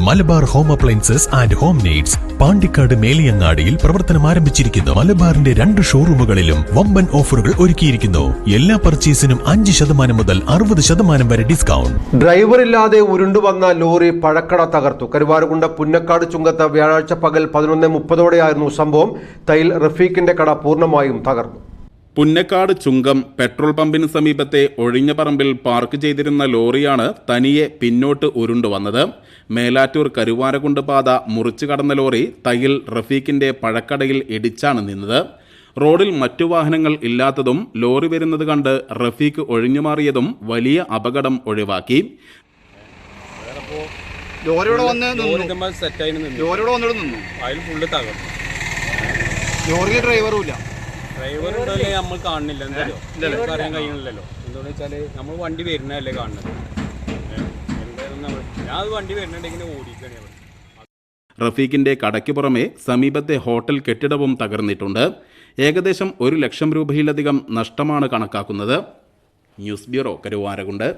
Malabar home appliances and home needs Pandikkad മേലിയങ്ങാടിയിൽ പ്രവർത്തനം ആരംഭിച്ചിരിക്കുന്നു. മലബാറിന്റെ രണ്ട് ഷോറൂമുകളിലും വമ്പൻ ഓഫറുകൾ ഒരുക്കിയിരിക്കുന്നു. എല്ലാ പർച്ചേസിനും അഞ്ച് ശതമാനം മുതൽ അറുപത് ശതമാനം വരെ ഡിസ്കൗണ്ട്. ഡ്രൈവറില്ലാതെ ഉരുണ്ടുവന്ന ലോറി പഴക്കട തകർത്തു. കരുവാരുകുണ്ട പുന്നക്കാട് ചുങ്കത്ത് വ്യാഴാഴ്ച പകൽ പതിനൊന്ന് മുപ്പതോടെയായിരുന്നു സംഭവം. തൈൽ റഫീഖിന്റെ കട പൂർണമായും തകർന്നു. പുന്നക്കാട് ചുങ്കം പെട്രോൾ പമ്പിന് സമീപത്തെ ഒഴിഞ്ഞ പറമ്പിൽ പാർക്ക് ചെയ്തിരുന്ന ലോറിയാണ് തനിയെ പിന്നോട്ട് ഉരുണ്ടുവന്നത് മേലാറ്റൂർ കരുവാരകുണ്ട് പാത മുറിച്ചു കടന്ന ലോറി തയ്യിൽ റഫീഖിന്റെ പഴക്കടയിൽ ഇടിച്ചാണ് നിന്നത്. റോഡിൽ മറ്റു വാഹനങ്ങൾ ഇല്ലാത്തതും ലോറി വരുന്നത് കണ്ട് റഫീഖ് ഒഴിഞ്ഞുമാറിയതും വലിയ അപകടം ഒഴിവാക്കി. ലോറിയുടെ വന്ന് നിന്നു. ഇതുമ്പോൾ സെറ്റായി നിന്നു ലോറിയുടെ വന്നിട്ട് നിന്നു. അതിൽ ഫുള്ള് തകർന്നു. ലോറിയിൽ ഡ്രൈവറും ഇല്ല. ഡ്രൈവർ ഉണ്ടല്ലേ നമ്മൾ കാണുന്നില്ല. എന്തായാലും നമുക്ക് അറിയാൻ കഴിയുന്നില്ലല്ലോ. എന്താണെന്ന് വെച്ചാൽ നമ്മൾ വണ്ടി വരുന്നതല്ലേ കാണുന്നത്. എന്തായാലും നമ്മൾ ഞാൻ അത് വണ്ടി വരുന്നുണ്ടെങ്കിൽ ഓടിക്കണേ അവിടെ റഫീഖിന്റെ കടയ്ക്ക് പുറമെ സമീപത്തെ ഹോട്ടൽ കെട്ടിടവും തകർന്നിട്ടുണ്ട്. ഏകദേശം ഒരു ലക്ഷം രൂപയിലധികം നഷ്ടമാണ് കണക്കാക്കുന്നത്. News bureau Karuvarakundu.